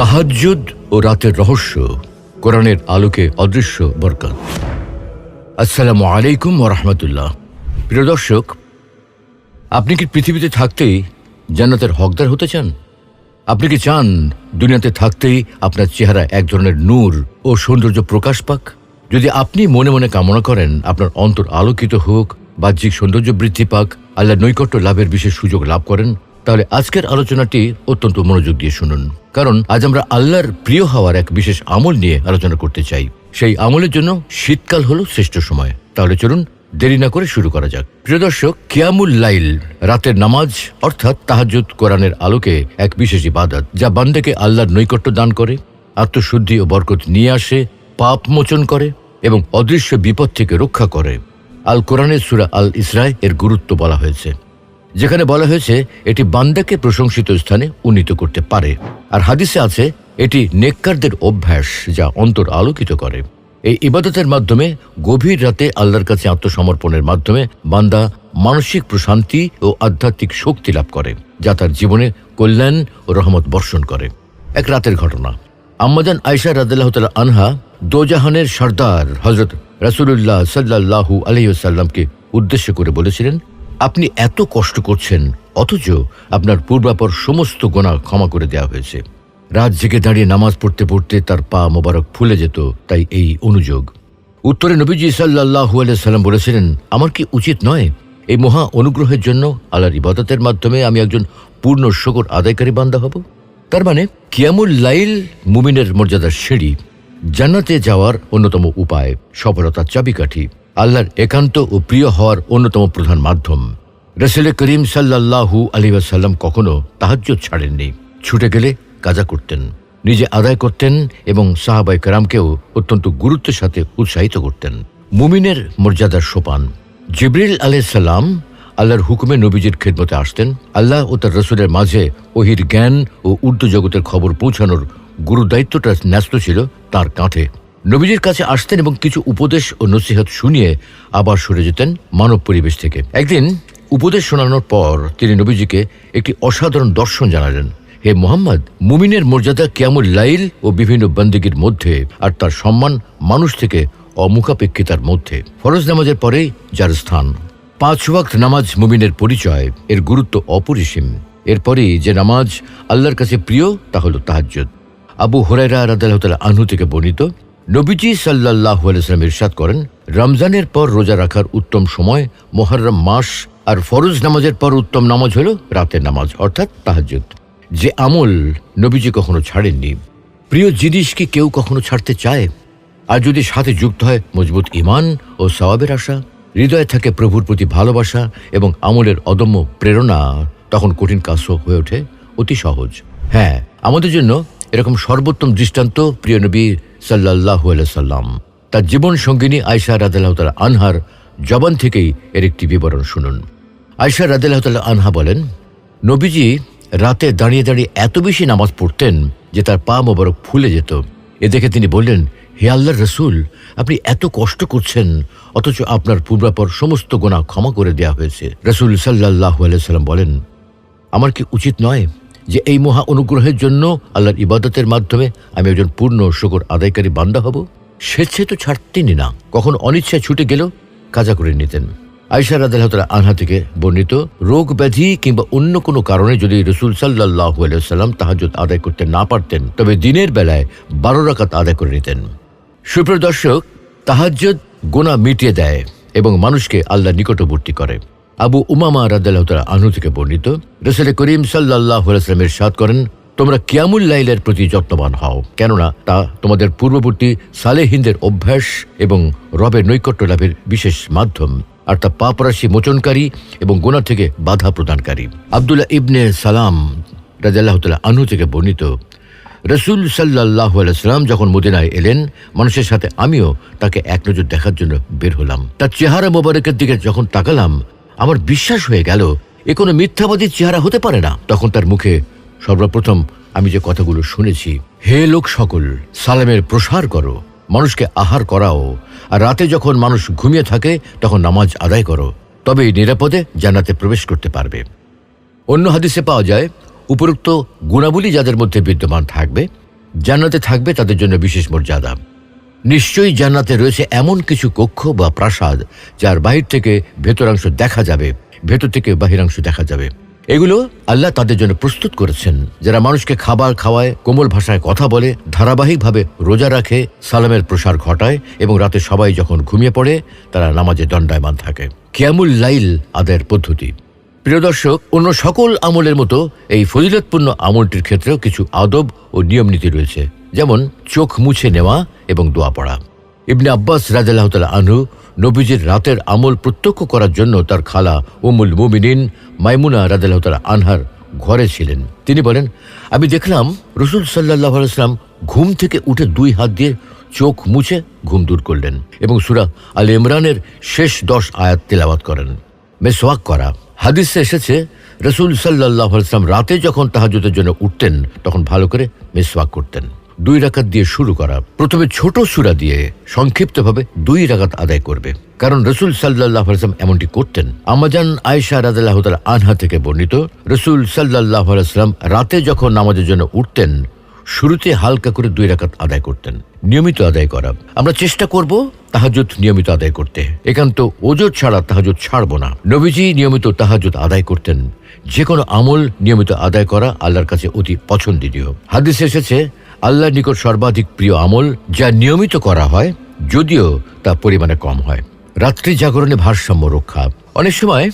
তাহাজ্জুদ ও রাতের রহস্য, কোরআনের আলোকে অদৃশ্য বরকত। আসসালামু আলাইকুম ওরহমতুল্লাহ প্রিয় দর্শক, আপনি কি পৃথিবীতে থাকতেই জান্নাতের হকদার হতে চান? আপনি কি চান দুনিয়াতে থাকতেই আপনার চেহারা এক ধরনের নূর ও সৌন্দর্য প্রকাশ পাক? যদি আপনি মনে মনে কামনা করেন, আপনার অন্তর আলোকিত হোক, বাহ্যিক সৌন্দর্য বৃদ্ধি পাক আল্লাহ নৈকট্য লাভের বিশেষ সুযোগ লাভ করেন তাহলে আজকের আলোচনাটি অত্যন্ত মনোযোগ দিয়ে শুনুন। কারণ আজ আমরা আল্লাহর প্রিয় হওয়ার এক বিশেষ আমল নিয়ে আলোচনা করতে চাই। সেই আমলের জন্য শীতকাল হলো শ্রেষ্ঠ সময়। তাহলে চলুন দেরি না করে শুরু করা যাক। প্রিয় দর্শক, কিয়ামুল লাইল, রাতের নামাজ, অর্থাৎ তাহাজুদ কোরআনের আলোকে এক বিশেষ ইবাদত, যা বান্দাকে আল্লাহর নৈকট্য দান করে, আত্মশুদ্ধি ও বরকত নিয়ে আসে, পাপ মোচন করে এবং অদৃশ্য বিপদ থেকে রক্ষা করে। আল কোরআনের সুরা আল ইসরায় এর গুরুত্ব বলা হয়েছে। যেখানে বলা হয়েছে এটি বান্দাকে প্রশংসিত স্থানে উন্নীত করতে পারে। আর হাদিসে আছে, এটি নেককারদের অভ্যাস যা অন্তর আলোকিত করে। এই ইবাদতের মাধ্যমে গভীর রাতে আল্লাহর কাছে আত্মসমর্পণের মাধ্যমে বান্দা মানসিক প্রশান্তি ও আধ্যাত্মিক শক্তি লাভ করে, যা তার জীবনে কল্যাণ ও রহমত বর্ষণ করে। এক রাতের ঘটনা। আম্মাজান আয়সা তালা আনহা দোজাহানের সর্দার হজরত রাসুলুল্লাহ সাল্লাহু আলহিসাল্লামকে উদ্দেশ্য করে বলেছিলেন আপনি এত কষ্ট করছেন, অথচ আপনার পূর্বাপর সমস্ত গোনা ক্ষমা করে দেওয়া হয়েছে। রাত জেগে দাঁড়িয়ে নামাজ পড়তে পড়তে তার পা মোবারক ফুলে যেত, তাই এই অনুযোগ। উত্তরে নবীজি সাল্লাহু সাল্লাম বলেছিলেন, আমার কি উচিত নয়? এই মহা অনুগ্রহের জন্য আল্লাহর ইবাদতের মাধ্যমে আমি একজন পূর্ণ শকর আদায়কারী বান্দা হব? তার মানে কিয়ামুল লাইল মুমিনের মর্যাদার সিঁড়ি জান্নাতে যাওয়ার অন্যতম উপায় সফলতার চাবিকাঠি। আল্লাহর একান্ত ও প্রিয় হওয়ার অন্যতম প্রধান মাধ্যম। রসুল করিম সাল্লাহু আলী সাল্লাম কখনো তাহাজ্জুদ ছাড়েননি। ছুটে গেলে কাজা করতেন, নিজে আদায় করতেন এবং সাহাবাই কারামকেও অত্যন্ত গুরুত্বের সাথে উৎসাহিত করতেন। মুমিনের মর্যাদার সোপান। জিবরিল আলাইসাল্লাম আল্লাহর হুকুমে নবীজির খেদমতে আসতেন। আল্লাহ ও তার রসুলের মাঝে ওহির জ্ঞান ও উর্দু জগতের খবর পৌঁছানোর গুরুদায়িত্বটা ন্যস্ত ছিল তার কাঁধে। নবীজির কাছে আসতেন এবং কিছু উপদেশ ও নসিহত শুনিয়ে আবার সরে যেতেন মানব পরিবেশ থেকে। একদিন উপদেশ শোনানোর পর তিনি নবীজিকে একটি অসাধারণ দর্শন জানালেন। হে মোহাম্মদ, মুমিনের মর্যাদা কেমন লাইল ও বিভিন্ন বন্দিগির মধ্যে আর তার সম্মান মানুষ থেকে অমুখাপেক্ষিতার মধ্যে। ফরজ নামাজের পরেই যার স্থান। পাঁচ ওয়াক্ত নামাজ মুমিনের পরিচয়, এর গুরুত্ব অপরিসীম। এরপরেই যে নামাজ আল্লাহর কাছে প্রিয়, তা হল তাহাজ্জুদ। আবু হরাইরা রাদাল্লাহ আনহু থেকে বর্ণিত নবীজি সাল্লাহ আলাইসলাম ইরশাদ করেন, রমজানের পর রোজা রাখার উত্তম সময় মোহরম মাস আর ফরজ নামাজের পর উত্তম নামাজ হল রাতের নামাজ, অর্থাৎ তাহাজ্জুদ। যে আমল নবীজি কখনো ছাড়েননি। প্রিয় জিনিস কি কেউ কখনো ছাড়তে চায়? আর যদি সাথে যুক্ত হয়, মজবুত ইমান ও সওয়াবের আশা, হৃদয়ে থাকে প্রভুর প্রতি ভালোবাসা এবং আমলের অদম্য প্রেরণা, তখন কঠিন কাজও হয়ে ওঠে অতি সহজ। হ্যাঁ আমাদের জন্য এরকম সর্বোত্তম দৃষ্টান্ত প্রিয় নবী সাল্লাহ সাল্লাম। তার জীবন সঙ্গিনী আয়সা রাদাল্লাহ আনহার জবান থেকেই এর একটি বিবরণ শুনুন। আয়সা রাদাল্লাহ আনহা বলেন, নবীজি রাতে দাঁড়িয়ে দাঁড়িয়ে এত বেশি নামাজ পড়তেন যে তার পা মোবারক ফুলে যেত। এ দেখে তিনি বললেন, হে আল্লাহর রসুল, আপনি এত কষ্ট করছেন, অথচ আপনার পূর্বাপর সমস্ত গোনা ক্ষমা করে দেওয়া হয়েছে। রসুল সাল্লাহ সাল্লাম বলেন, আমার কি উচিত নয় যে এই মহা অনুগ্রহের জন্য আল্লাহর ইবাদতের মাধ্যমে আমি একজন পূর্ণ শকর আদায়কারী বান্দা হব। স্বেচ্ছায় তো ছাড়তেনই না কখন অনিচ্ছায় ছুটে গেল কাজা করে নিতেন। আয়সা রাদাল্লাহ আনহা থেকে বর্ণিত, রোগ ব্যাধি কিংবা অন্য কোনো কারণে যদি রসুল সাল্লাহ সাল্লাম তাহাজত আদায় করতে না পারতেন, তবে দিনের বেলায় বারো রাকাত আদায় করে নিতেন। সুপ্রিয় দর্শক, তাহাজ্জুদ গোনা মিটিয়ে দেয় এবং মানুষকে আল্লাহ নিকটবর্তী করে। আবু উমামা রাদাল্লাহ আনু থেকে বর্ণিত, রসুল করিম সাল্লাহ সাল্লামের সাদ করেন, তোমরা কিয়ামুল লাইলের প্রতি যত্নবান হও, কেননা তা তোমাদের পূর্ববর্তী সালেহিনদের অভ্যাস এবং রবের নৈকট্য লাভের বিশেষ মাধ্যম, আর তা পাপরাশি মোচনকারী এবং গোনা থেকে বাধা প্রদানকারী। আবদুল্লাহ ইবনে সালাম রাজাল্লাহ তাল্লাহ আনহু থেকে বর্ণিত, রসুল সাল্লাহ আলাইসালাম যখন মদিনায় এলেন, মানুষের সাথে আমিও তাকে এক নজর দেখার জন্য বের হলাম। তার চেহারা মোবারকের দিকে যখন তাকালাম আমার বিশ্বাস হয়ে গেল এ কোনো মিথ্যাবাদীর চেহারা হতে পারে না। তখন তার মুখে সর্বপ্রথম আমি যে কথাগুলো শুনেছি, হে লোক সকল, সালামের প্রসার করো, মানুষকে আহার করাও, আর রাতে যখন মানুষ ঘুমিয়ে থাকে, তখন নামাজ আদায় করো, তবেই নিরাপদে জান্নাতে প্রবেশ করতে পারবে। অন্য হাদিসে পাওয়া যায়, উপরোক্ত গুণাবলী যাদের মধ্যে বিদ্যমান থাকবে, জান্নাতে থাকবে তাদের জন্য বিশেষ মর্যাদা। নিশ্চয়ই জান্নাতে রয়েছে এমন কিছু কক্ষ বা প্রাসাদ যার বাহির থেকে ভেতরাংশ দেখা যাবে, ভেতর থেকে বাহিরাংশ দেখা যাবে। এগুলো আল্লাহ তাদের জন্য প্রস্তুত করেছেন। যারা মানুষকে খাবার খাওয়ায়, কোমল ভাষায় কথা বলে, ধারাবাহিকভাবে রোজা রাখে, সালামের প্রসার ঘটায় এবং রাতে সবাই যখন ঘুমিয়ে পড়ে, তারা নামাজে দণ্ডায়মান থাকে। কিয়ামুল লাইল আদায়ের পদ্ধতি। প্রিয় দর্শক, অন্য সকল আমলের মতো এই ফজিলতপূর্ণ আমলটির ক্ষেত্রেও কিছু আদব ও নিয়ম নীতি রয়েছে। যেমন চোখ মুছে নেওয়া এবং দোয়া পড়া। ইবনে আব্বাস রাজাল্লাহ তালা আনহু নবীজির রাতের আমল প্রত্যক্ষ করার জন্য তার খালা উমুল মুমিনিন মাইমুনা রাজাল্লাহ তালা আনহার ঘরে ছিলেন। তিনি বলেন, আমি দেখলাম রসুল সাল্লাহ আলাইসলাম ঘুম থেকে উঠে দুই হাত দিয়ে চোখ মুছে ঘুম দূর করলেন এবং সুরা আল ইমরানের শেষ দশ আয়াত তেলাওয়াত করেন। মেসওয়াক করা। হাদিসে এসেছে, রসুল সাল্লাহ আলাইসলাম রাতে যখন তাহাজুদের জন্য উঠতেন, তখন ভালো করে মেসওয়াক করতেন। দুই রাকাত দিয়ে শুরু করা, প্রথমে ছোট সুরা দিয়ে সংক্ষিপ্তভাবে দুই রাকাত আদায় করবে। কারণ রসুল সাল্লাহ আলাইসলাম এমনটি করতেন। আমাজান আয়েশা রাদাল্লাহ তালা আনহা থেকে বর্ণিত, রসুল সাল্লাহ আলাইসলাম রাতে যখন নামাজের জন্য উঠতেন, শুরুতে হালকা করে দুই রাকাত আদায় করতেন, নিয়মিত আদায় করা। আমরা চেষ্টা করব তাহাজুদ নিয়মিত আদায় করতে। একান্ত ওজোর ছাড়া তাহাজুদ ছাড়ব না। নবীজি নিয়মিত তাহাজুদ আদায় করতেন। যে কোনো আমল নিয়মিত আদায় করা আল্লাহর কাছে অতি পছন্দনীয়। হাদিস এসেছে আল্লাহর নিকট সর্বাধিক প্রিয় আমল যা নিয়মিত করা হয়, যদিও তা পরিমাণে কম হয়। রাত্রি জাগরণে ভারসাম্য রক্ষা। অনেক সময়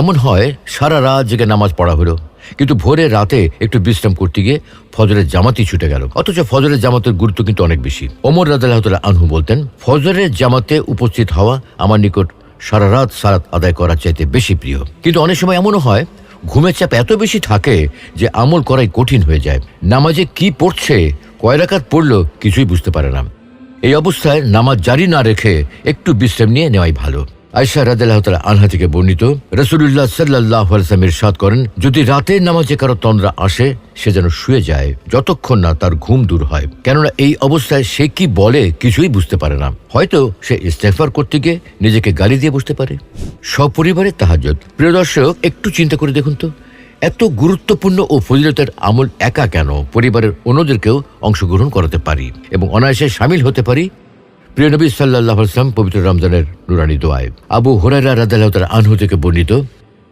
এমন হয়, সারা রাত জেগে নামাজ পড়া হলো, কিন্তু ভোরে রাতে একটু বিশ্রাম করতে গিয়ে ফজরের জামাতই ছুটে গেল। অথচ ফজরের জামাতের গুরুত্ব কিন্তু অনেক বেশি। ওমর রাদাল্লাহ আনহু বলতেন, ফজরের জামাতে উপস্থিত হওয়া আমার নিকট সারা রাত সারাত আদায় করার চাইতে বেশি প্রিয়। কিন্তু অনেক সময় এমনও হয়, ঘুমের চাপ এত বেশি থাকে যে আমল করাই কঠিন হয়ে যায়। নামাজে কি পড়ছে কয় রাকাত পড়ল কিছুই বুঝতে পারে না। এই অবস্থায় নামাজ জারি না রেখে একটু বিশ্রাম নিয়ে নেওয়াই ভালো। আয়সা রাদিল্লাহ আনহা থেকে বর্ণিত রসুল্লাহ সাল্লাহ আলসামের সাদ করেন, যদি রাতে নামাজে কারও তন্দ্রা আসে, সে যেন শুয়ে যায়, যতক্ষণ না তার ঘুম দূর হয়। কেননা এই অবস্থায় সে কি বলে কিছুই বুঝতে পারে না। হয়তো সে ইস্তেফার করতে গিয়ে নিজেকে গালি দিয়ে বসতে পারে। সপরিবারে তাহাজত প্রিয় দর্শক, একটু চিন্তা করে দেখুন তো এত গুরুত্বপূর্ণ ও ফজিলতের আমল একা কেন? পরিবারের অন্যদেরকেও অংশগ্রহণ করাতে পারি এবং অনায়াসে সামিল হতে পারি? প্রিয় নবী সাল্লাহ আসলাম পবিত্র রমজানের নুরানি দোয়ায়। আবু হোরাইরা রাদাল্লাহ তার আনহু থেকে বর্ণিত,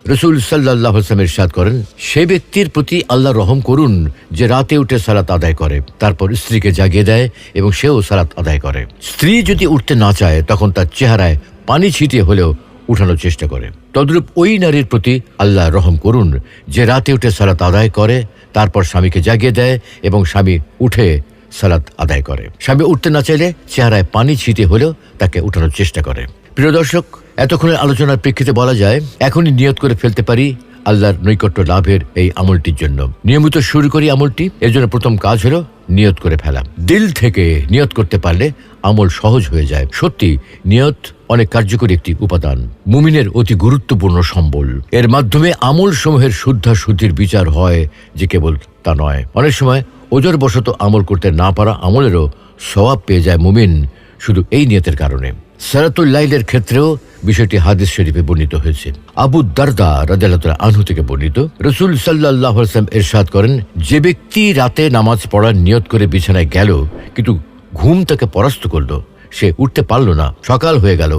রসুল সাল্লাহ আসলামের সাদ করেন, সে ব্যক্তির প্রতি আল্লাহ রহম করুন যে রাতে উঠে সালাত আদায় করে, তারপর স্ত্রীকে জাগিয়ে দেয় এবং সেও সালাত আদায় করে। স্ত্রী যদি উঠতে না চায়, তখন তার চেহারায় পানি ছিটিয়ে হলেও উঠানোর চেষ্টা করে। তদ্রূপ ওই নারীর প্রতি আল্লাহ রহম করুন, যে রাতে উঠে সালাত আদায় করে, তারপর স্বামীকে জাগিয়ে দেয় এবং স্বামী উঠে সালাত আদায় করে। স্বামী উঠতে না চাইলে চেহারায় পানি ছিটে হলেও তাকে উঠানোর চেষ্টা করে। প্রিয় দর্শক, এতক্ষণের আলোচনার প্রেক্ষিতে বলা যায়, এখনই নিয়ত করে ফেলতে পারি আল্লাহর নৈকট্য লাভের এই আমলটির জন্য। নিয়মিত শুরু করি আমলটি, এর জন্য প্রথম কাজ হলো নিয়ত করে ফেলা দিল থেকে নিয়ত করতে পারলে আমল সহজ হয়ে যায়। সত্যি, নিয়ত অনেক কার্যকরী একটি উপাদান। মুমিনের অতি গুরুত্বপূর্ণ সম্বল। এর মাধ্যমে আমল সমূহের শুদ্ধা শুদ্ধির বিচার হয় যে কেবল তা নয়। অনেক সময় ওজোর বশত আমল করতে না পারা আমলেরও সওয়াব পেয়ে যায় মুমিন শুধু এই নিয়তের কারণে। সারাতুল্লাইলের ক্ষেত্রেও বিষয়টি হাদিস শরীফে বর্ণিত হয়েছে। আবু দারদা রাজাল্লাহ আনহু থেকে বর্ণিত। রসুল সাল্লাহ এরশাদ করেন, যে ব্যক্তি রাতে নামাজ পড়ার নিয়ত করে বিছানায় গেল, কিন্তু ঘুম তাকে পরাস্ত করল, সে উঠতে পারল না, সকাল হয়ে গেল,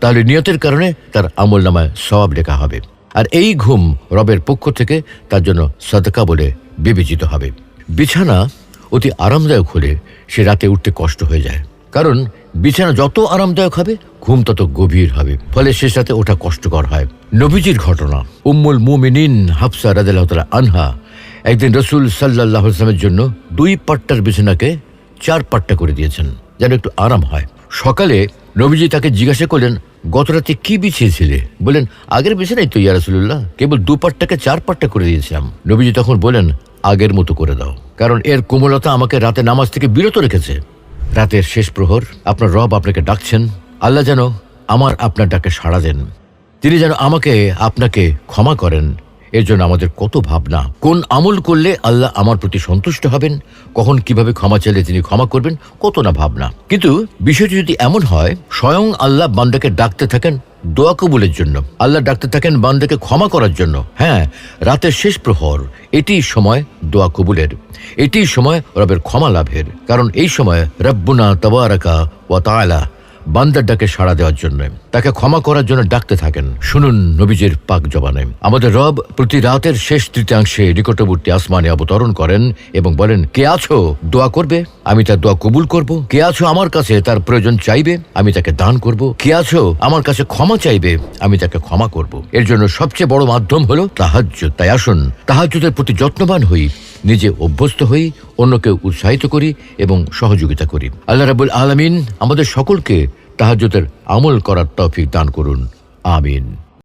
তাহলে নিয়তের কারণে তার আমল নামায় সবাব লেখা হবে। আর এই ঘুম রবের পক্ষ থেকে তার জন্য সদকা বলে বিবেচিত হবে। বিছানা অতি আরামদায়ক হলে সে রাতে উঠতে কষ্ট হয়ে যায়। কারণ বিছানা যত আরামদায়ক হবে, ঘুম তত গভীর হবে। ফলে শেষ সাথে ওঠা কষ্টকর হয়। নবীজির ঘটনা, উম্মুল মুমিনিন হাফসা রাদিল্লাহ আনহা, একদিন রসুল সাল্লাহ আসলামের জন্য দুই পাট্টার বিছানাকে চার পাট্টা করে দিয়েছেন, যেন একটু আরাম হয়। সকালে নবীজি তাকে জিজ্ঞাসা করলেন গত রাতে কি বিছিয়েছিলে? বলেন আগের বিছানাই তো ইয়ারসুল্লাহ কেবল দু পাট্টাকে চার পাট্টা করে দিয়েছিলাম। নবীজি তখন বলেন আগের মতো করে দাও, কারণ এর কোমলতা আমাকে রাতে নামাজ থেকে বিরত রেখেছে। রাতের শেষ প্রহর, আপনার রব আপনাকে ডাকছেন। আল্লাহ যেন আমার আপনার ডাকে সাড়া দেন। তিনি যেন আমাকে আপনাকে ক্ষমা করেন। এর জন্য আমাদের কত ভাবনা। কোন আমল করলে আল্লাহ আমার প্রতি সন্তুষ্ট হবেন? কখন কীভাবে ক্ষমা চাইলে তিনি ক্ষমা করবেন? কত না ভাবনা। কিন্তু বিষয়টি যদি এমন হয়, স্বয়ং আল্লাহ বান্দাকে ডাকতে থাকেন দোয়া কবুলের জন্য। আল্লাহ ডাকতে থাকেন বান্দাকে ক্ষমা করার জন্য। হ্যাঁ রাতের শেষ প্রহর এটি সময় দোয়া কবুলের। এটি সময় রবের ক্ষমা লাভের। কারণ এই সময় রব্বুনা তবারাকা ও তাআলা বান্দার ডাকে সাড়া দেওয়ার জন্য। তাকে ক্ষমা করার জন্য ডাকতে থাকেন। শুনুন নবীজের পাক জবানে। আমাদের রব প্রতি রাতের শেষ তৃতীয়াংশে নিকটবর্তী আসমানে অবতরণ করেন এবং বলেন, কে আছো? দোয়া করবে? আমি তার দোয়া কবুল করব। কে আছো আমার কাছে তার প্রয়োজন চাইবে? আমি তাকে দান করব। কে আছো আমার কাছে ক্ষমা চাইবে? আমি তাকে ক্ষমা করব। এর জন্য সবচেয়ে বড় মাধ্যম হলো তাহাজ্জুদ। তাই আসুন, তাহাজ্জুদের প্রতি যত্নবান হই। নিজে অভ্যস্ত হই অন্যকে উৎসাহিত করি এবং সহযোগিতা করি। আল্লাহ রাবুল আলমিন আমাদের সকলকে তাহাজ্জুদের আমল করার তৌফিক দান করুন। আমিন।